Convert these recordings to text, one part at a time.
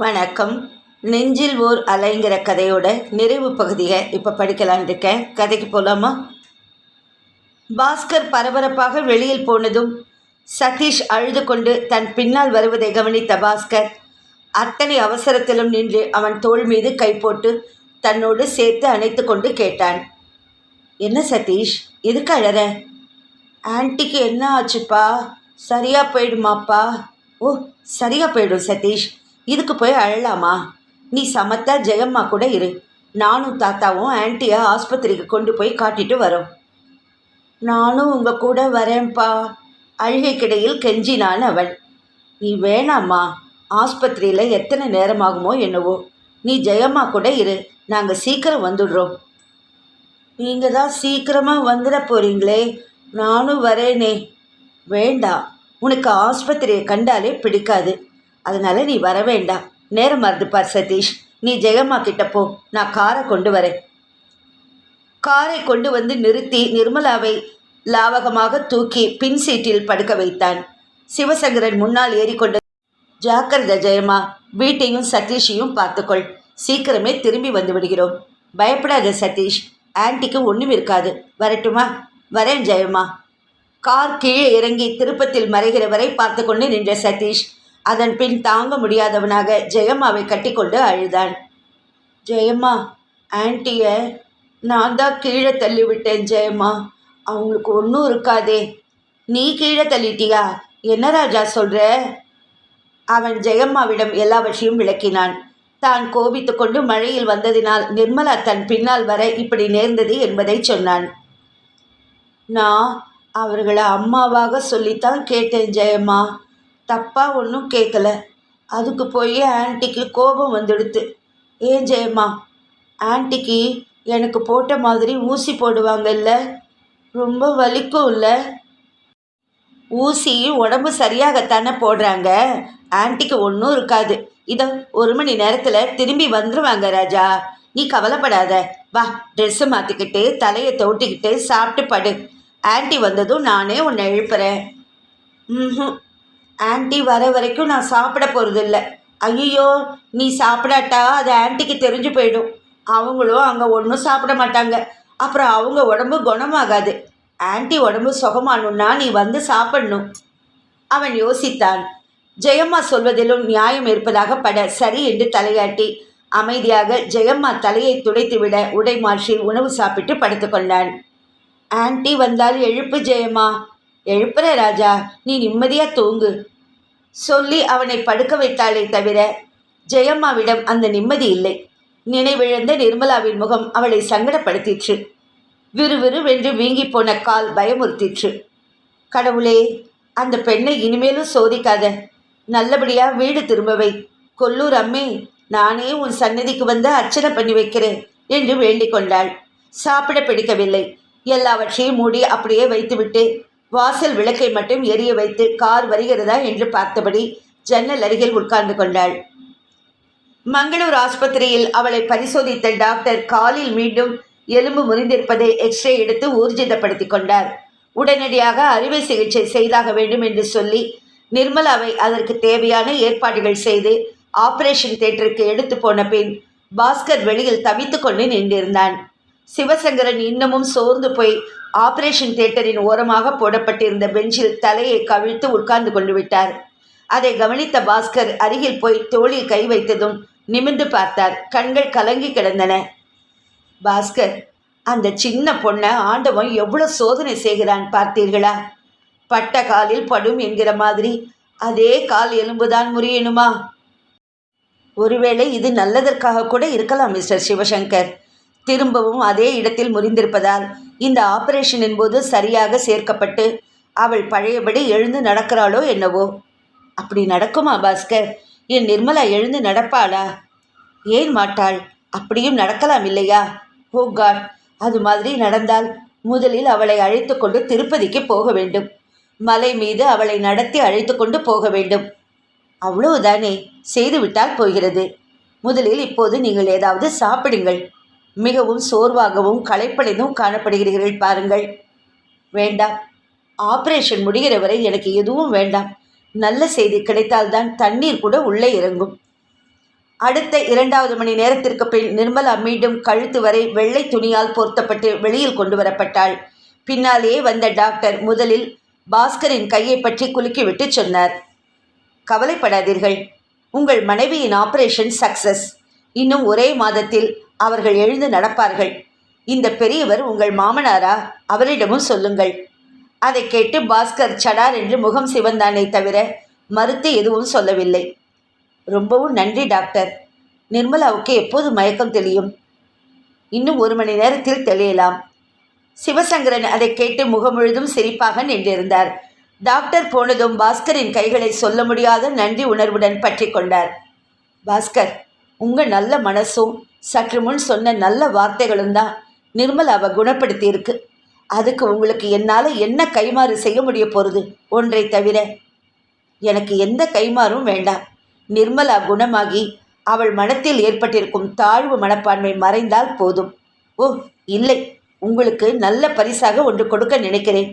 வணக்கம். நெஞ்சில் ஓர் அலைங்கிற கதையோட நிறைவு பகுதியை இப்போ படிக்கலான் இருக்கேன். கதைக்கு போகலாமா பாஸ்கர் பரபரப்பாக வெளியில் போனதும் சதீஷ் அழுது கொண்டு தன் பின்னால் வருவதை கவனித்த பாஸ்கர் அத்தனை அவசரத்திலும் நின்று அவன் தோள் மீது கை போட்டு தன்னோடு சேர்த்து அணைத்து கொண்டு கேட்டான். என்ன சதீஷ் எதுக்கு அழற? ஆன்ட்டிக்கு என்ன ஆச்சுப்பா? சரியாக போயிடுமாப்பா? ஓ சரியாக போயிடும் சதீஷ். இதுக்கு போய் அழலாமா? நீ சமத்தா ஜெயம்மா கூட இரு. நானும் தாத்தாவும் ஆன்ட்டியை ஆஸ்பத்திரிக்கு கொண்டு போய் காட்டிட்டு வரோம். நானும் உங்கள் கூட வரேன்ப்பா. அழுகைக்கிடையில் கெஞ்சினான் அவள். நீ வேணாம்மா. ஆஸ்பத்திரியில் எத்தனை நேரமாகுமோ என்னவோ. நீ ஜெயம்மா கூட இரு. நாங்கள் சீக்கிரம் வந்துடுறோம். நீங்கள் தான் சீக்கிரமாக வந்துட போகிறீங்களே நானும் வரேனே. வேண்டாம் உனக்கு ஆஸ்பத்திரியை கண்டாலே பிடிக்காது. அதனால் நீ வர வேண்டாம் நேரம் மறந்துப்பார் சதீஷ். நீ ஜெயம்மா கிட்ட போ. நான் காரை கொண்டு வரேன். காரை கொண்டு வந்து நிறுத்தி நிர்மலாவை லாவகமாக தூக்கி பின் சீட்டில் படுக்க வைத்தான். சிவசங்கரன் முன்னால் ஏறிக்கொண்டு ஜாக்கிரத ஜெயம்மா. வீட்டையும் சதீஷையும் பார்த்துக்கொள். சீக்கிரமே திரும்பி வந்து விடுகிறோம். பயப்படாத சதீஷ். ஆன்ட்டிக்கு ஒன்றும் இருக்காது. வரட்டுமா? வரேன் ஜெயம்மா. கார் கீழே இறங்கி திருப்பத்தில் மறைகிற வரை பார்த்து கொண்டு நின்ற சதீஷ் அதன் பின் தாங்க முடியாதவனாக ஜெயம்மாவை கட்டிக்கொண்டு அழுதான். ஜெயம்மா ஆன்ட்டியை நான் தான் கீழே தள்ளிவிட்டேன் ஜெயம்மா. அவங்களுக்கு ஒன்றும் இருக்காதே. நீ கீழே தள்ளிட்டியா? என்ன ராஜா சொல்கிற அவன் ஜெயம்மாவிடம் எல்லாவற்றையும் விளக்கினான். தான் கோபித்து கொண்டு மழையில் வந்ததினால் நிர்மலா தன் பின்னால் வர இப்படி நேர்ந்தது என்பதை சொன்னான். நான் அவர்களை அம்மாவாக சொல்லித்தான் கேட்டேன் ஜெயம்மா. தப்பாக ஒன்றும் கேட்கல அதுக்கு போய் ஆன்ட்டிக்கு கோபம் வந்துடுத்து. ஏன் ஜெயம்மா ஆன்ட்டிக்கு எனக்கு போட்ட மாதிரி ஊசி போடுவாங்கல்ல ரொம்ப வலிக்கும் இல்லை? ஊசி உடம்பு சரியாகத்தானே போடுறாங்க. ஆன்ட்டிக்கு ஒன்றும் இருக்காது. இதோ ஒரு மணி நேரத்தில் திரும்பி வந்துடுவாங்க ராஜா. நீ கவலைப்படாத. வா ட்ரெஸ்ஸு மாற்றிக்கிட்டு தலையை தொட்டிக்கிட்டு சாப்பிட்டு படு. ஆன்ட்டி வந்ததும் நானே உன்னை எழுப்புறேன். ம் ஆன்ட்டி வர வரைக்கும் நான் சாப்பிட போகிறதில்ல ஐயோ நீ சாப்பிடாட்டா? அது ஆன்ட்டிக்கு தெரிஞ்சு போயிடும். அவங்களும் அங்கே ஒன்றும் சாப்பிட மாட்டாங்க. அப்புறம் அவங்க உடம்பு குணமாகாது. ஆன்ட்டி உடம்பு சுகமானுன்னா நீ வந்து சாப்பிடணும். அவன் யோசித்தான். ஜெயம்மா சொல்வதிலும் நியாயம் இருப்பதாக பட சரி என்று தலையாட்டி அமைதியாக ஜெயம்மா தலையை துடைத்துவிட உடை மாற்றி உணவு சாப்பிட்டு படுத்துக்கொண்டான் ஆன்ட்டி வந்தால் எழுப்பு ஜெயம்மா. எழுப்புற ராஜா நீ நிம்மதியாக தூங்கு. சொல்லி அவனை படுக்க வைத்தாளே தவிர ஜெயம்மாவிடம் அந்த நிம்மதி இல்லை. நினைவிழந்த நிர்மலாவின் முகம் அவளை சங்கடப்படுத்திற்று. விறுவிறுவென்று வீங்கி போன கால் பயமுறுத்திற்று. கடவுளே அந்த பெண்ணை இனிமேலும் சோதிக்காத. நல்லபடியா வீடு திரும்பவை கொல்லூர் அம்மே நானே உன் சன்னதிக்கு வந்து அர்ச்சனை பண்ணி வைக்கிறேன் என்று வேண்டிக் கொண்டாள். சாப்பிட பிடிக்கவில்லை. எல்லாவற்றையும் மூடி அப்படியே வைத்துவிட்டு வாசல் விளக்கை மட்டும் எரிய வைத்து கார் வருகிறதா என்று பார்த்தபடி ஜன்னல் அருகில் உட்கார்ந்து கொண்டாள். மங்களூர் ஆஸ்பத்திரியில் அவளை பரிசோதித்த டாக்டர் காலில் மீண்டும் எலும்பு முறிந்திருப்பதை எக்ஸ்ரே எடுத்து ஊர்ஜிதப்படுத்தி கொண்டார். உடனடியாக அறுவை சிகிச்சை செய்தாக வேண்டும் என்று சொல்லி நிர்மலாவை அதற்கு தேவையான ஏற்பாடுகள் செய்து ஆபரேஷன் தேட்டருக்கு எடுத்து போன பின் பாஸ்கர் வெளியில் தவித்து கொண்டு நின்றிருந்தான். சிவசங்கரன் இன்னமும் சோர்ந்து போய் ஆபரேஷன் தியேட்டரின் ஓரமாக போடப்பட்டிருந்த பெஞ்சில் தலையை கவிழ்த்து உட்கார்ந்து கொண்டு விட்டார். அதை கவனித்த பாஸ்கர் அருகில் போய் தோளில் கை வைத்ததும் நிமிர்ந்து பார்த்தார். கண்கள் கலங்கி கிடந்தன. பாஸ்கர் அந்த சின்ன பொண்ணை ஆண்டவன் எவ்வளோ சோதனை செய்கிறான் பார்த்தீர்களா? பட்ட காலில் படும் என்கிற மாதிரி அதே கால் எலும்புதான் முறியணுமா? ஒருவேளை இது நல்லதற்காக கூட இருக்கலாம் மிஸ்டர் சிவசங்கர். திரும்பவும் அதே இடத்தில் முறிந்திருப்பதால் இந்த ஆபரேஷனின் போது சரியாக சேர்க்கப்பட்டு அவள் பழையபடி எழுந்து நடக்கிறாளோ என்னவோ. அப்படி நடக்குமா பாஸ்கர்? என் நிர்மலா எழுந்து நடப்பாளா? ஏன் மாட்டாள்? அப்படியும் நடக்கலாம் இல்லையா? Oh God! அது மாதிரி நடந்தால் முதலில் அவளை அழைத்து கொண்டு திருப்பதிக்கு போக வேண்டும். மலை மீது அவளை நடத்தி அழைத்து கொண்டு போக வேண்டும். அவ்வளவுதானே? செய்துவிட்டால் போகிறது. முதலில் இப்போது நீங்கள் ஏதாவது சாப்பிடுங்கள். மிகவும் சோர்வாகவும் களைப்படைந்தும் காணப்படுகிறீர்கள். பாருங்கள். வேண்டாம். ஆபரேஷன் முடிகிற வரை எனக்கு எதுவும் வேண்டாம். நல்ல செய்தி கிடைத்தால்தான் தண்ணீர் கூட உள்ளே இறங்கும். அடுத்த இரண்டாவது மணி நேரத்திற்கு பின் நிர்மலா மீண்டும் கழுத்து வரை வெள்ளை துணியால் பொருத்தப்பட்டு வெளியில் கொண்டு வரப்பட்டாள். பின்னாலேயே வந்த டாக்டர் முதலில் பாஸ்கரின் கையை பற்றி குலுக்கிவிட்டு சொன்னார். கவலைப்படாதீர்கள். உங்கள் மனைவியின் ஆபரேஷன் சக்சஸ். இன்னும் ஒரே மாதத்தில் அவர்கள் எழுந்து நடப்பார்கள். இந்த பெரியவர் உங்கள் மாமனாரா? அவரிடமும் சொல்லுங்கள். அதை கேட்டு பாஸ்கர் சடார் என்று முகம் சிவந்தானே தவிர மறுத்து எதுவும் சொல்லவில்லை. ரொம்பவும் நன்றி டாக்டர். நிர்மலாவுக்கு எப்போது மயக்கம் தெளியும்? இன்னும் ஒரு மணி நேரத்தில் தெளியலாம். சிவசங்கரன் அதை கேட்டு முகமுழுதும் சிரிப்பாக நின்றிருந்தார். டாக்டர் போனதும் பாஸ்கரின் கைகளை சொல்ல முடியாத நன்றி உணர்வுடன் பற்றி கொண்டார். பாஸ்கர் உங்கள் நல்ல மனசும் சற்று முன் சொன்ன நல்ல வார்த்தைகளும் தான் நிர்மலாவை குணப்படுத்தி இருக்கு அதுக்கு உங்களுக்கு என்னால் என்ன கைமாறு செய்ய முடிய போகிறது ஒன்றை தவிர எனக்கு எந்த கைமாறும் வேண்டாம். நிர்மலா குணமாகி அவள் மனத்தில் ஏற்பட்டிருக்கும் தாழ்வு மனப்பான்மை மறைந்தால் போதும். ஓ இல்லை. உங்களுக்கு நல்ல பரிசாக ஒன்று கொடுக்க நினைக்கிறேன்.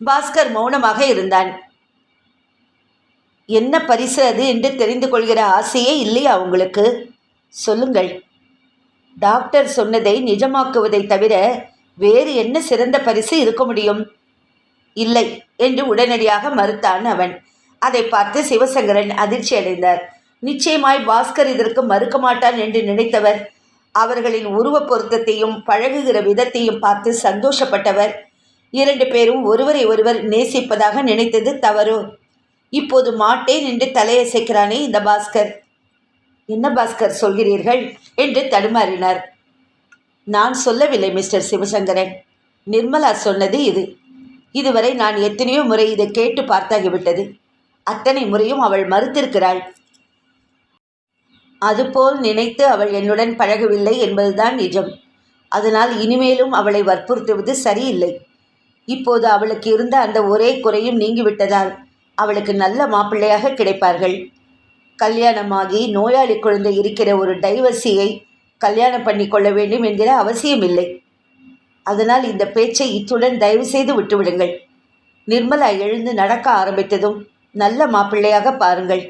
பாஸ்கர் மௌனமாக இருந்தான். என்ன பரிசு அது என்று தெரிந்து கொள்கிற ஆசையே இல்லையா உங்களுக்கு? சொல்லுங்கள். டாக்டர் சொன்னதை நிஜமாக்குவதை தவிர வேறு என்ன சிறந்த பரிசு இருக்க முடியும்? இல்லை என்று உடனடியாக மறுத்தான் அவன். அதை பார்த்து சிவசங்கரன் அதிர்ச்சி அடைந்தார். நிச்சயமாய் பாஸ்கர் இதற்கு மறுக்க மாட்டான் என்று நினைத்தவர். அவர்களின் உருவ பொருத்தத்தையும் பழகுகிற விதத்தையும் பார்த்து சந்தோஷப்பட்டவர். இரண்டு பேரும் ஒருவரை ஒருவர் நேசிப்பதாக நினைத்தது தவறு. இப்போது மாட்டேன் என்று தலையசைக்கிறானே இந்த பாஸ்கர். என்ன பாஸ்கர் சொல்கிறீர்கள்? என்று தடுமாறினார். நான் சொல்லவில்லை மிஸ்டர் சிவசங்கரன். நிர்மலா சொன்னது இது. இதுவரை நான் எத்தனையோ முறை இதை கேட்டு பார்த்தாகிவிட்டது. அத்தனை முறையும் அவள் மறுத்திருக்கிறாள். அதுபோல் நினைத்து அவள் என்னுடன் பழகவில்லை என்பதுதான் நிஜம். அதனால் இனிமேலும் அவளை வற்புறுத்துவது சரியில்லை. இப்போது அவளுக்கு இருந்த அந்த ஒரே குறையும் நீங்கிவிட்டதால் அவளுக்கு நல்ல மாப்பிள்ளையாக கிடைப்பார்கள். கல்யாணமாகி நோயாளி குழந்தை இருக்கிற ஒரு டைவர்சியை கல்யாணம் பண்ணி கொள்ள வேண்டும் என்கிற அவசியமில்லை. அதனால் இந்த பேச்சை இத்துடன் தயவு செய்து விட்டுவிடுங்கள். நிர்மலா எழுந்து நடக்க ஆரம்பித்ததும் நல்ல மாப்பிள்ளையாக பாருங்கள்.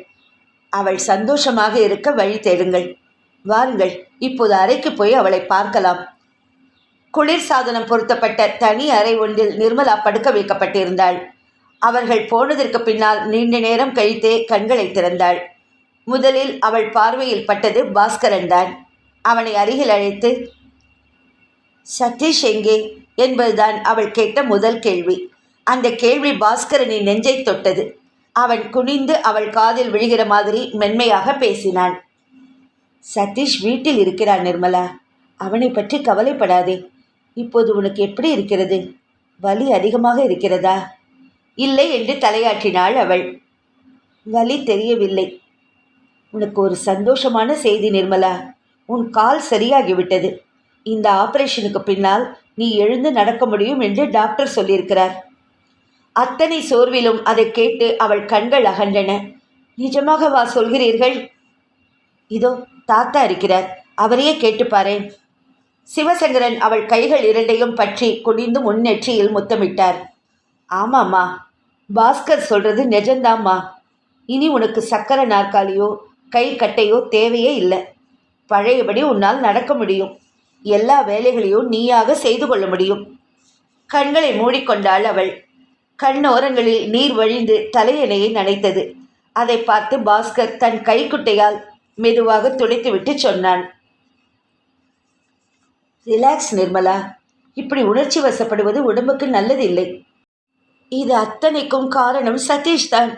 அவள் சந்தோஷமாக இருக்க வழி தேடுங்கள். வாருங்கள் இப்போது அறைக்கு போய் அவளை பார்க்கலாம். குளிர் சாதனம் பொருத்தப்பட்ட தனி அறை ஒன்றில் நிர்மலா படுக்க வைக்கப்பட்டிருந்தாள். அவர்கள் போனதற்கு பின்னால் நீண்ட நேரம் கழித்தே கண்களை திறந்தாள். முதலில் அவள் பார்வையில் பட்டது பாஸ்கரன் தான். அவனை அருகில் அழைத்து சதீஷ் எங்கே? என்பதுதான் அவள் கேட்ட முதல் கேள்வி. அந்த கேள்வி பாஸ்கரனின் நெஞ்சை தொட்டது. அவன் குனிந்து அவள் காதில் விழுகிற மாதிரி மென்மையாக பேசினான். சதீஷ் வீட்டில் இருக்கிறான் நிர்மலா. அவனை பற்றி கவலைப்படாதே. இப்போது உனக்கு எப்படி இருக்கிறது? வலி அதிகமாக இருக்கிறதா? இல்லை என்று தலையாட்டினாள் அவள். வலி தெரியவில்லை. உனக்கு ஒரு சந்தோஷமான செய்தி நிர்மலா. உன் கால் சரியாகிவிட்டது. இந்த ஆபரேஷனுக்கு பின்னால் நீ எழுந்து நடக்க முடியும் என்று டாக்டர் சொல்லியிருக்கிறார். அத்தனை சோர்விலும் அதை கேட்டு அவள் கண்கள் அகன்றன. நிஜமாகவா சொல்கிறீர்கள்? இதோ தாத்தா இருக்கிறார். அவரையே கேட்டுப்பாரேன் சிவசங்கரன் அவள் கைகள் இரண்டையும் பற்றி குனிந்து முன்னெற்றியில் முத்தமிட்டார். ஆமாம்மா. பாஸ்கர் சொல்கிறது நிஜந்தாம்மா இனி உனக்கு சக்கர நாற்காலியோ கை கட்டையோ தேவையே இல்லை. பழையபடி உன்னால் நடக்க முடியும். எல்லா வேலைகளையும் நீயாக செய்து கொள்ள முடியும். கண்களை மூடிக்கொண்டாள் அவள். கண்ணோரங்களில் நீர் வழிந்து தலையணையை நனைத்தது. அதை பார்த்து பாஸ்கர் தன் கைக்குட்டையால் மெதுவாக துடைத்துவிட்டு சொன்னான். ரிலாக்ஸ் நிர்மலா. இப்படி உணர்ச்சி வசப்படுவது உடம்புக்கு நல்லதில்லை. இது அத்தனைக்கும் காரணம் சதீஷ் தான்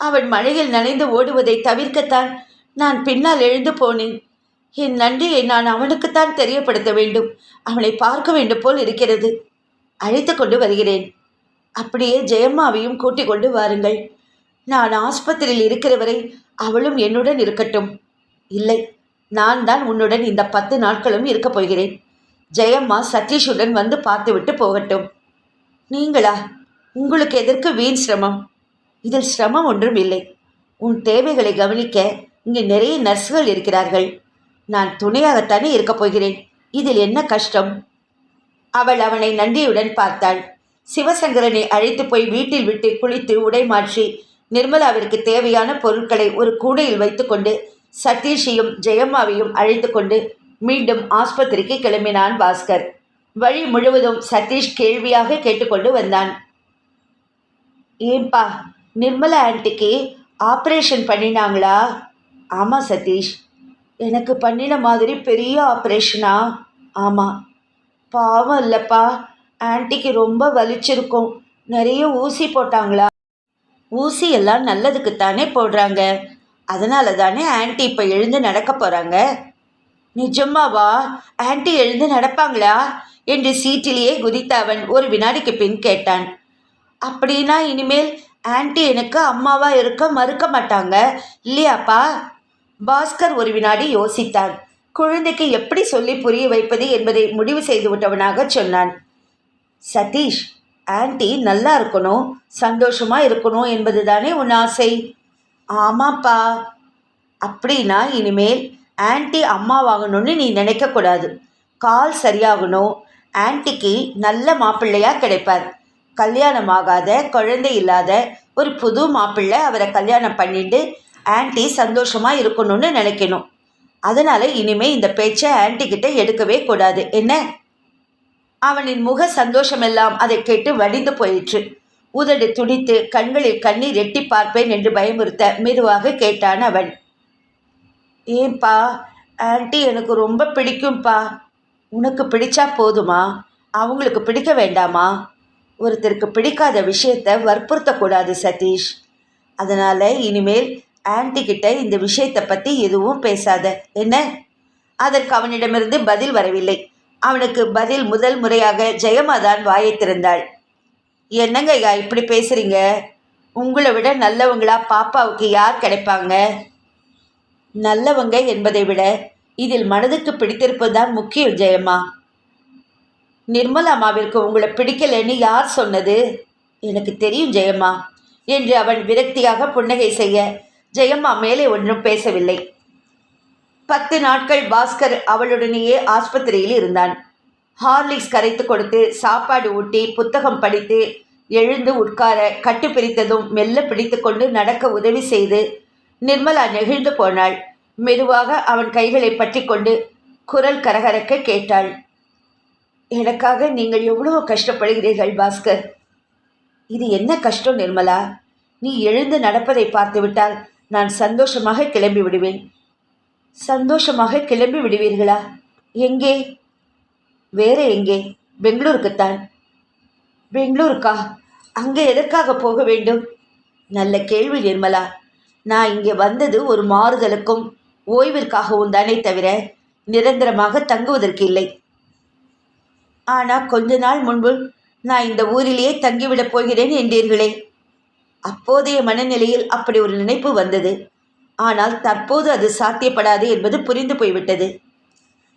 அவன் மழையில் நனைந்து ஓடுவதை தவிர்க்கத்தான் நான் பின்னால் எழுந்து போனேன். என் நன்றியை நான் அவனுக்குத்தான் தெரியப்படுத்த வேண்டும். அவனை பார்க்க வேண்டும் போல் இருக்கிறது. அழைத்து கொண்டு வருகிறேன். அப்படியே ஜெயம்மாவையும் கூட்டிக் கொண்டு வாருங்கள். நான் ஆஸ்பத்திரியில் இருக்கிற வரை அவளும் என்னுடன் இருக்கட்டும். இல்லை நான் தான் உன்னுடன் இந்த பத்து நாட்களும் இருக்கப் போகிறேன். ஜெயம்மா சதீஷுடன் வந்து பார்த்துவிட்டு போகட்டும். நீங்களா? உங்களுக்கு எதற்கு வீண் சிரமம்? இதில் சிரமம் ஒன்றும் இல்லை. உன் தேவைகளை கவனிக்க இங்கே நிறைய நர்ஸ்கள் இருக்கிறார்கள். நான் துணையாகத்தானே இருக்கப் போகிறேன். இதில் என்ன கஷ்டம்? அவள் அவனை நன்றியுடன் பார்த்தாள். சிவசங்கரனை அழைத்து போய் வீட்டில் விட்டு குளித்து உடை மாற்றி நிர்மலாவிற்கு தேவையான பொருட்களை ஒரு கூடையில் வைத்துக்கொண்டு சதீஷையும் ஜெயம்மாவையும் அழைத்து கொண்டு மீண்டும் ஆஸ்பத்திரிக்கு கிளம்பினான் பாஸ்கர். வழி முழுவதும் சதீஷ் கேள்வியாக கேட்டுக்கொண்டு வந்தான். ஏன்பா நிர்மலா ஆன்ட்டிக்கு ஆப்ரேஷன் பண்ணினாங்களா? ஆமாம் சதீஷ். எனக்கு பண்ணின மாதிரி பெரிய ஆப்ரேஷனா? ஆமாம் பாவம் இல்லைப்பா. ஆன்ட்டிக்கு ரொம்ப வலிச்சிருக்கும். நிறைய ஊசி போட்டாங்களா? ஊசி எல்லாம் நல்லதுக்குத்தானே போடுறாங்க. அதனால தானே ஆன்ட்டி இப்போ எழுந்து நடக்க போகிறாங்க நிஜமாவா? ஆன்ட்டி எழுந்து நடப்பாங்களா? என்று சீட்டிலேயே குதித்த அவன் ஒரு வினாடிக்கு பின் கேட்டான். அப்படின்னா இனிமேல் ஆன்ட்டி எனக்கு அம்மாவா இருக்க மறுக்க மாட்டாங்க? இல்லையாப்பா? பாஸ்கர் ஒரு வினாடி யோசித்தான். குழந்தைக்கு எப்படி சொல்லி புரிய வைப்பது என்பதை முடிவு செய்து விட்டவனாக சொன்னான். சதீஷ் ஆன்ட்டி நல்லா இருக்கணும் சந்தோஷமா இருக்கணும் என்பது தானே உன் ஆசை? ஆமாப்பா. அப்படின்னா இனிமேல் ஆன்ட்டி அம்மாவாகணும்னு நீ நினைக்கக்கூடாது கால் சரியாகணும் ஆன்ட்டிக்கு நல்ல மாப்பிள்ளையா கிடைப்பார். கல்யாணம் ஆகாத குழந்தை இல்லாத ஒரு புது மாப்பிள்ளை அவரை கல்யாணம் பண்ணிட்டு ஆன்ட்டி சந்தோஷமா இருக்கணும்னு நினைக்கணும். அதனால இனிமே இந்த பேச்சை ஆன்ட்டி கிட்ட எடுக்கவே கூடாது. என்ன? அவனின் முக சந்தோஷமெல்லாம் அதை கேட்டு வடிந்து போயிற்று. உதடு துடித்து கண்களில் கண்ணீர் எட்டி பார்ப்பேன் என்று பயமுறுத்த மெதுவாக கேட்டான் அவன். ஏன்பா ஆன்ட்டி எனக்கு ரொம்ப பிடிக்கும்பா. உனக்கு பிடிச்சா போதுமா? அவங்களுக்கு பிடிக்க வேண்டாமா? ஒருத்தருக்கு பிடிக்காத விஷயத்தை வற்புறுத்தக்கூடாது சதீஷ். அதனால் இனிமேல் ஆன்டி கிட்ட இந்த விஷயத்தை பற்றி எதுவும் பேசாத. என்ன? அதற்கு அவனிடமிருந்து பதில் வரவில்லை. அவனுக்கு பதில் முதல் முறையாக ஜெயமா தான் வாயை திறந்தாள். என்னங்க ஐயா இப்படி பேசுறீங்க? உங்களை விட நல்லவங்களா பாப்பாவுக்கு யார் கிடைப்பாங்க? நல்லவங்க என்பதை விட இதில் மனதுக்கு பிடித்திருப்பது தான் முக்கியம் ஜெயம்மா. நிர்மலாமாவிற்கு உங்களை பிடிக்கலைன்னு யார் சொன்னது? எனக்கு தெரியும் ஜெயம்மா என்று அவன் விரக்தியாக புன்னகை செய்ய ஜெயம்மா மேலே ஒன்றும் பேசவில்லை. பத்து நாட்கள் பாஸ்கர் அவளுடனேயே ஆஸ்பத்திரியில் இருந்தான். ஹார்லிக்ஸ் கரைத்து கொடுத்து சாப்பாடு ஊட்டி புத்தகம் படித்து எழுந்து உட்கார கட்டு பிரித்ததும் மெல்ல பிடித்துக்கொண்டு நடக்க உதவி செய்து நிர்மலா நெகிழ்ந்து போனாள். மெதுவாக அவன் கைகளை பற்றி கொண்டு குரல் கரகரக்க கேட்டாள். எனக்காக நீங்கள் எவ்வளவு கஷ்டப்படுகிறீர்கள் பாஸ்கர். இது என்ன கஷ்டம் நிர்மலா? நீ எழுந்து நடப்பதை பார்த்துவிட்டால் நான் சந்தோஷமாக கிளம்பி விடுவேன். சந்தோஷமாக கிளம்பி விடுவீர்களா? எங்கே? வேற எங்கே? பெங்களூருக்குத்தான். பெங்களூருக்கா? அங்கே எதற்காக போக வேண்டும்? நல்ல கேள்வி நிர்மலா. நான் இங்கே வந்தது ஒரு மாறுதலுக்கும் ஓய்விற்காகவும் தானே தவிர நிரந்தரமாக தங்குவதற்கு இல்லை. ஆனால் கொஞ்ச நாள் முன்பு நான் இந்த ஊரிலேயே தங்கிவிடப் போகிறேன் என்றீர்களே. அப்போதைய மனநிலையில் அப்படி ஒரு நினைப்பு வந்தது. ஆனால் தற்போது அது சாத்தியப்படாது என்பது புரிந்து போய்விட்டது.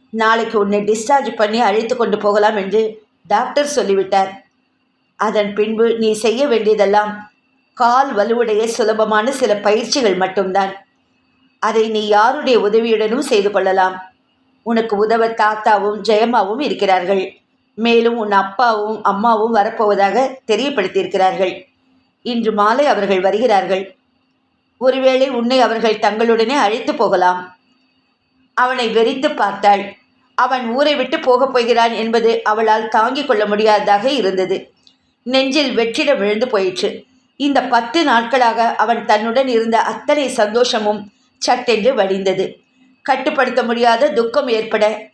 நாளைக்கு உன்னை டிஸ்சார்ஜ் பண்ணி அழைத்து கொண்டு போகலாம் என்று டாக்டர் சொல்லிவிட்டார். அதன் பின்பு நீ செய்ய வேண்டியதெல்லாம் கால் வலுவுடைய சுலபமான சில பயிற்சிகள் மட்டும்தான். அதை நீ யாருடைய உதவியுடனும் செய்து கொள்ளலாம். உனக்கு உதவ தாத்தாவும் ஜெயம்மாவும் இருக்கிறார்கள். மேலும் உன் அப்பாவும் அம்மாவும் வரப்போவதாக தெரியப்படுத்தியிருக்கிறார்கள். இன்று மாலை அவர்கள் வருகிறார்கள். ஒருவேளை உன்னை அவர்கள் தங்களுடனே அழைத்து போகலாம். அவனை வெறித்து பார்த்தாள். அவன் ஊரை விட்டு போகப் போகிறான் என்பது அவளால் தாங்கிக் கொள்ள முடியாததாக இருந்தது. நெஞ்சில் வெற்றிடம் விழுந்து போயிற்று. இந்த பத்து நாட்களாக அவன் தன்னுடன் இருந்த அத்தனை சந்தோஷமும் சட்டென்று வடிந்தது. கட்டுப்படுத்த முடியாத துக்கம் ஏற்பட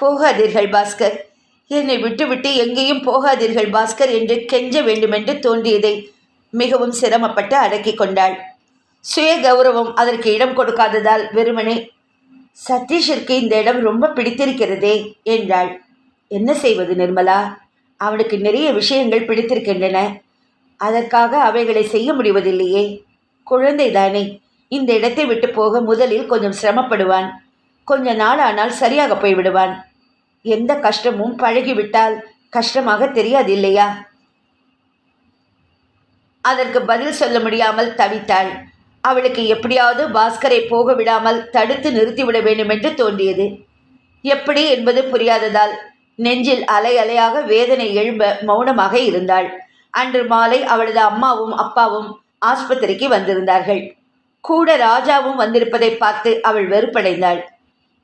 போகாதீர்கள் பாஸ்கர். என்னை விட்டுவிட்டு எங்கேயும் போகாதீர்கள் பாஸ்கர் என்று கெஞ்ச வேண்டுமென்று தோன்றியதை மிகவும் சிரமப்பட்டு அடக்கி கொண்டாள். சுய கௌரவம் அதற்கு இடம் கொடுக்காததால் வெறுமனே சதீஷிற்கு இந்த இடம் ரொம்ப பிடித்திருக்கிறதே என்றாள். என்ன செய்வது நிர்மலா? அவனுக்கு நிறைய விஷயங்கள் பிடித்திருக்கின்றன. அதற்காக அவைகளை செய்ய முடிவதில்லையே. குழந்தைதானே இந்த இடத்தை விட்டு போக முதலில் கொஞ்சம் சிரமப்படுவான். கொஞ்ச நாள் ஆனால் சரியாக போய்விடுவான். எந்த கஷ்டமும் பழகிவிட்டால் கஷ்டமாக தெரியாது இல்லையா அதற்கு பதில் சொல்ல முடியாமல் தவித்தாள். அவளுக்கு எப்படியாவது பாஸ்கரை போக விடாமல் தடுத்து நிறுத்திவிட வேண்டுமென்று தோன்றியது. எப்படி என்பது புரியாததால் நெஞ்சில் அலை அலையாக வேதனை எழும்ப மௌனமாக இருந்தாள். அன்று மாலை அவளது அம்மாவும் அப்பாவும் ஆஸ்பத்திரிக்கு வந்திருந்தார்கள். கூட ராஜாவும் வந்திருப்பதை பார்த்து அவள் வெறுப்படைந்தாள்.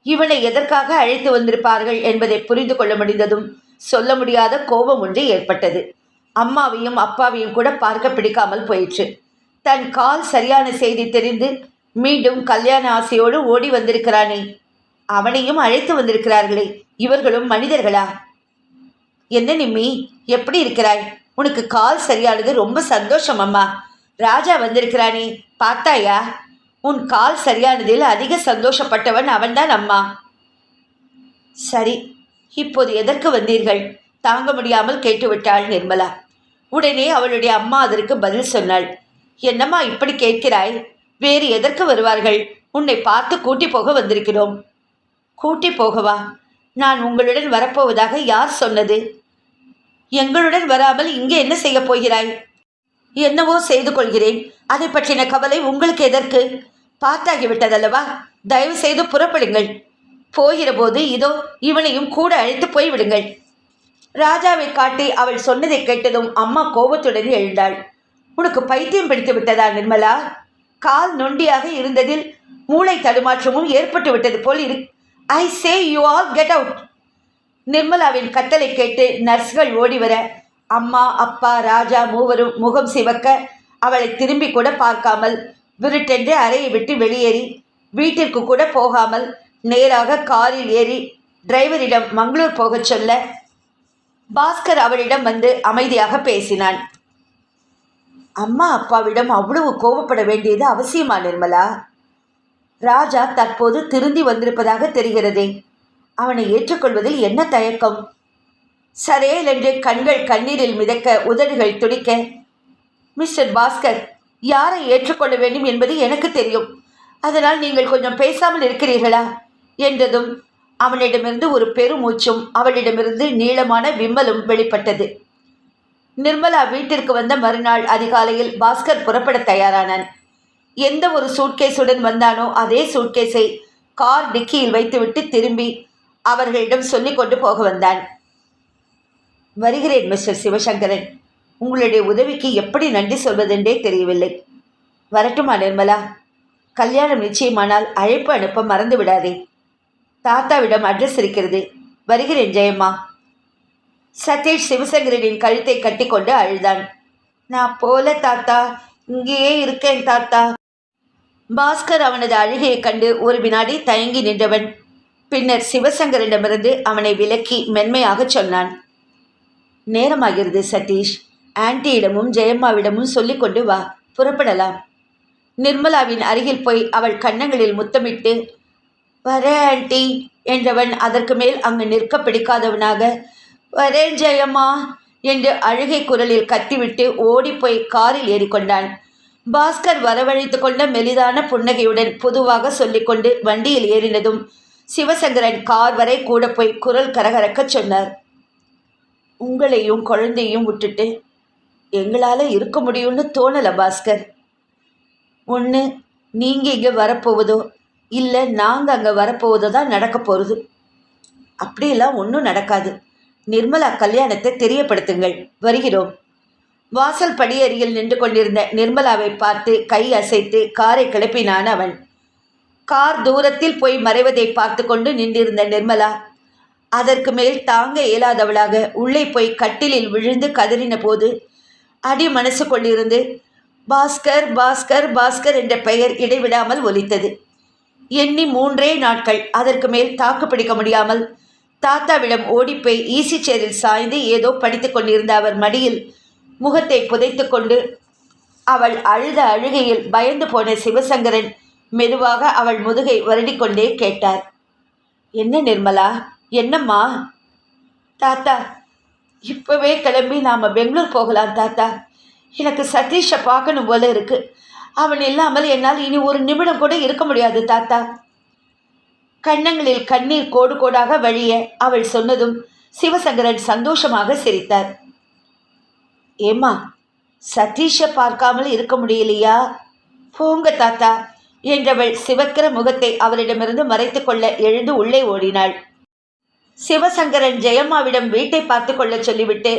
இவனை எதற்காக அழைத்து வந்திருப்பார்கள் என்பதை புரிந்து கொள்ள முடிந்ததும் சொல்ல முடியாத கோபம் ஒன்று ஏற்பட்டது. அம்மாவையும் அப்பாவையும் கூட பார்க்க பிடிக்காமல் போயிற்று. தன் கால் சரியான செய்தி தெரிந்து மீண்டும் கல்யாண ஆசையோடு ஓடி வந்திருக்கிறானே. அவனையும் அழைத்து வந்திருக்கிறார்களே இவர்களும் மனிதர்களா? என்ன நிம்மி எப்படி இருக்கிறாய்? உனக்கு கால் சரியானது ரொம்ப சந்தோஷம் அம்மா. ராஜா வந்திருக்கிறானே பார்த்தாயா? உன் கால் சரியானதில் அதிக சந்தோஷப்பட்டவன் அவன்தான் அம்மா. சரி இப்போது எதற்கு வந்தீர்கள்? தாங்க முடியாமல் கேட்டுவிட்டாள் நிர்மலா. உடனே அவளுடைய அம்மா அதற்கு பதில் சொன்னாள். என்னம்மா இப்படி கேட்கிறாய்? வேறு எதற்கு வருவார்கள்? உன்னை பார்த்து கூட்டி போக வந்திருக்கிறோம். கூட்டி போகவா? நான் உங்களுடன் வரப்போவதாக யார் சொன்னது? எங்களுடன் வராமல் இங்கே என்ன செய்யப் போகிறாய்? என்னவோ செய்து கொள்கிறேன். அதை பற்றின கவலை உங்களுக்கு எதற்கு? பார்த்தாகிவிட்டதல்லவா? தயவு செய்து புறப்படுங்கள். போகிற போது இதோ இவனையும் கூட அழைத்து போய்விடுங்கள். ராஜாவை காட்டி அவள் சொன்னதை கேட்டதும் அம்மா கோபத்துடன் எழுந்தாள். உனக்கு பைத்தியம் பிடித்து விட்டதா நிர்மலா? கால் நொண்டியாக இருந்ததில் மூளை தடுமாற்றமும் ஏற்பட்டு விட்டது போல் இரு I say you all get out நிர்மலாவின் கத்தலை கேட்டு நர்ஸ்கள் ஓடி வர அம்மா அப்பா ராஜா மூவரும் முகம் சிவக்க அவளை திரும்பி கூட பார்க்காமல் விருட்டென்று அறையை விட்டு வெளியேறி வீட்டிற்கு கூட போகாமல் நேராக காரில் ஏறி டிரைவரிடம் மங்களூர் போகச் சொல்ல பாஸ்கர் அவளிடம் வந்து அமைதியாக பேசினான். அம்மா அப்பாவிடம் அவ்வளவு கோபப்பட வேண்டியது அவசியமா நிர்மலா? ராஜா தற்போது திருந்தி வந்திருப்பதாக தெரிகிறதே. அவனை ஏற்றுக்கொள்வதில் என்ன தயக்கம்? சரேல் என்று கண்கள் கண்ணீரில் மிதக்க உதடுகள் துடிக்க மிஸ்டர் பாஸ்கர் யாரை ஏற்றுக்கொள்ள வேண்டும் என்பது எனக்கு தெரியும். அதனால் நீங்கள் கொஞ்சம் பேசாமல் இருக்கிறீர்களா? என்றதும் அவனிடமிருந்து ஒரு பெருமூச்சும் அவளிடமிருந்து நீளமான விம்மலும் வெளிப்பட்டது. நிர்மலா வீட்டிற்கு வந்த மறுநாள் அதிகாலையில் பாஸ்கர் புறப்பட தயாரானான். எந்த ஒரு சூட்கேஸுடன் வந்தானோ அதே சூட்கேஸை கார் டிக்கியில் வைத்துவிட்டு திரும்பி அவர்களிடம் சொல்லிக் கொண்டு போக வந்தான். வருகிறேன் மிஸ்டர் சிவசங்கரன். உங்களுடைய உதவிக்கு எப்படி நன்றி சொல்வதென்றே தெரியவில்லை. வரட்டுமா நிர்மலா? கல்யாணம் நிச்சயமானால் அழைப்பு அனுப்ப மறந்து விடாதே தாத்தாவிடம் அட்ரஸ் இருக்கிறது. வருகிறேன் ஜெயம்மா. சதீஷ் சிவசங்கரனின் கழுத்தை கட்டிக்கொண்டு அழுதான். நான் போல தாத்தா இங்கேயே இருக்கேன் தாத்தா. பாஸ்கர் அவனது அழுகையை கண்டு ஒரு வினாடி தயங்கி நின்றவன். பின்னர் சிவசங்கரிடமிருந்து அவனை விலக்கி மென்மையாகச் சொன்னான். நேரமாகிறது சதீஷ். ஆன்ட்டியிடமும் ஜெயம்மாவிடமும் சொல்லிக்கொண்டு வா புறப்படலாம். நிர்மலாவின் அருகில் போய் அவள் கன்னங்களில் முத்தமிட்டு வரே ஆன்டி என்றவன் அதற்கு மேல் அங்கு நிற்க பிடிக்காதவனாக வரேன் ஜெயம்மா என்று அழுகை குரலில் கத்திவிட்டு ஓடிப்போய் காரில் ஏறிக்கொண்டான். பாஸ்கர் வரவழைத்து கொண்ட மெலிதான புன்னகையுடன் பொதுவாக சொல்லிக்கொண்டு வண்டியில் ஏறினதும் சிவசங்கரன் கார் வரை கூட போய் குரல் கரகரக்கச் சொன்னார் உங்களையும் குழந்தையும் விட்டுட்டு எங்களால் இருக்க முடியும்னு தோணலை பாஸ்கர். ஒன்று நீங்கள் இங்கே வரப்போவதோ இல்லை நாங்கள் அங்கே வரப்போவதோ தான் நடக்க போகிறது அப்படியெல்லாம் ஒன்றும் நடக்காது. நிர்மலா கல்யாணத்தை தெரியப்படுத்துங்கள். வருகிறோம். வாசல் படியருகில் நின்று கொண்டிருந்த நிர்மலாவை பார்த்து கை அசைத்து காரை கிளப்பினான் அவன். கார் தூரத்தில் போய் மறைவதை பார்த்து கொண்டு நின்றிருந்த நிர்மலா அதற்கு மேல் தாங்க இயலாதவளாக உள்ளே போய் கட்டிலில் விழுந்து கதறின போது அடி மனசுக்குள்ளிருந்து கொண்டிருந்து பாஸ்கர் பாஸ்கர் பாஸ்கர் என்ற பெயர் இடைவிடாமல் ஒலித்தது. எண்ணி மூன்றே நாட்கள் அதற்கு மேல் தாக்கு பிடிக்க முடியாமல் தாத்தாவிடம் ஓடிப்போய் ஈசி சேரில் சாய்ந்து ஏதோ படித்து கொண்டிருந்த அவர் மடியில் முகத்தை புதைத்து கொண்டு அவள் அழுத அழுகையில் பயந்து போன சிவசங்கரன் மெதுவாக அவள் முதுகை வருடிக்கொண்டே கேட்டார். என்ன நிர்மலா? என்னம்மா? தாத்தா இப்போவே கிளம்பி நாம் பெங்களூர் போகலாம் தாத்தா. எனக்கு சதீஷை பார்க்கணும் போல இருக்கு. அவன் இல்லாமல் என்னால் இனி ஒரு நிமிடம் கூட இருக்க முடியாது தாத்தா. கண்ணங்களில் கண்ணீர் கோடு கோடாக வழிய அவள் சொன்னதும் சிவசங்கரன் சந்தோஷமாக சிரித்தார். ஏம்மா சதீஷை பார்க்காமல் இருக்க முடியலையா? போங்க தாத்தா என்றவள் சிவக்கிர முகத்தை அவரிடமிருந்து மறைத்து கொள்ள எழுந்து உள்ளே ஓடினாள். சிவசங்கரன் ஜெயம்மாவிடம் வீட்டை பார்த்து கொள்ள சொல்லிவிட்டு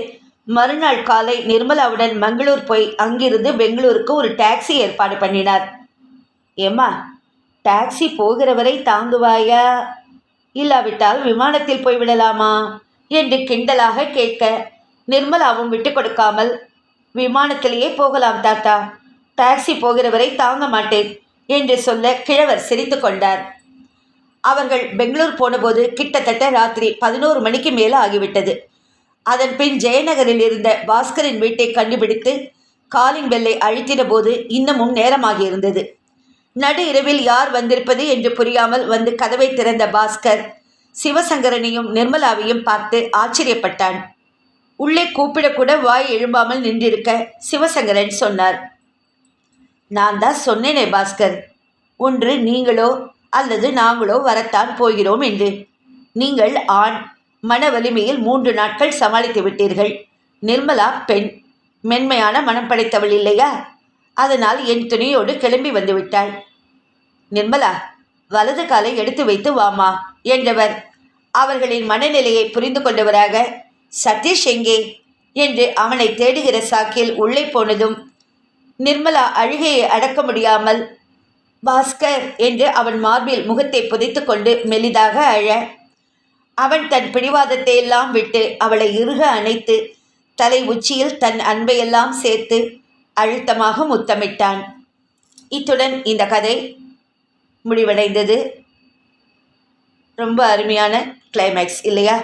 மறுநாள் காலை நிர்மலாவுடன் மங்களூர் போய் அங்கிருந்து பெங்களூருக்கு ஒரு டாக்ஸி ஏற்பாடு பண்ணினார். ஏம்மா டாக்ஸி போகிற வரை தாங்குவாயா? இல்லாவிட்டால் விமானத்தில் போய்விடலாமா என்று கிண்டலாக கேட்க நிர்மலாவும் விட்டு கொடுக்காமல் விமானத்திலேயே போகலாம் தாத்தா. டாக்ஸி போகிற வரை தாங்க மாட்டேன் என்று சொல்ல கிழவர் சிரித்து கொண்டார். அவர்கள் பெங்களூர் போனபோது கிட்டத்தட்ட ராத்திரி பதினோரு மணிக்கு மேலே ஆகிவிட்டது. அதன் பின் ஜெயநகரில் இருந்த பாஸ்கரின் வீட்டை கண்டுபிடித்து காலிங் பெல்லை அழித்திட போது இன்னமும் நேரமாகி இருந்தது. நடு இரவில் யார் வந்திருப்பது என்று புரியாமல் வந்து கதவை திறந்த பாஸ்கர் சிவசங்கரனையும் நிர்மலாவையும் பார்த்து ஆச்சரியப்பட்டான். உள்ளே கூப்பிடக்கூட வாய் எழும்பாமல் நின்றிருக்க சிவசங்கரன் சொன்னார் நான் தான் சொன்னேனே பாஸ்கர் ஒன்று நீங்களோ அல்லது நாங்களோ வரத்தான் போகிறோம் என்று. நீங்கள் ஆண் மன வலிமையில் மூன்று நாட்கள் சமாளித்து விட்டீர்கள். நிர்மலா பெண். மென்மையான மனம் படைத்தவள் இல்லையா? அதனால் என் துணியோடு கிளம்பி வந்துவிட்டாள் நிர்மலா வலது காலை எடுத்து வைத்து வாமா என்றவர். அவர்களின் மனநிலையை புரிந்து கொண்டவராக சதீஷ் எங்கே? என்று அவனை தேடுகிற சாக்கில் உள்ளே போனதும் நிர்மலா அழுகையை அடக்க முடியாமல் பாஸ்கர் என்று அவன் மார்பில் முகத்தை புதைத்து கொண்டு மெலிதாக அழ அவன் தன் பிடிவாதத்தை எல்லாம் விட்டு அவளை இறுக அணைத்து தலை உச்சியில் தன் அன்பையெல்லாம் சேர்த்து அழுத்தமாக முத்தமிட்டான். இத்துடன் இந்த கதை முடிவடைந்தது. ரொம்ப அருமையான கிளைமேக்ஸ் இல்லையா?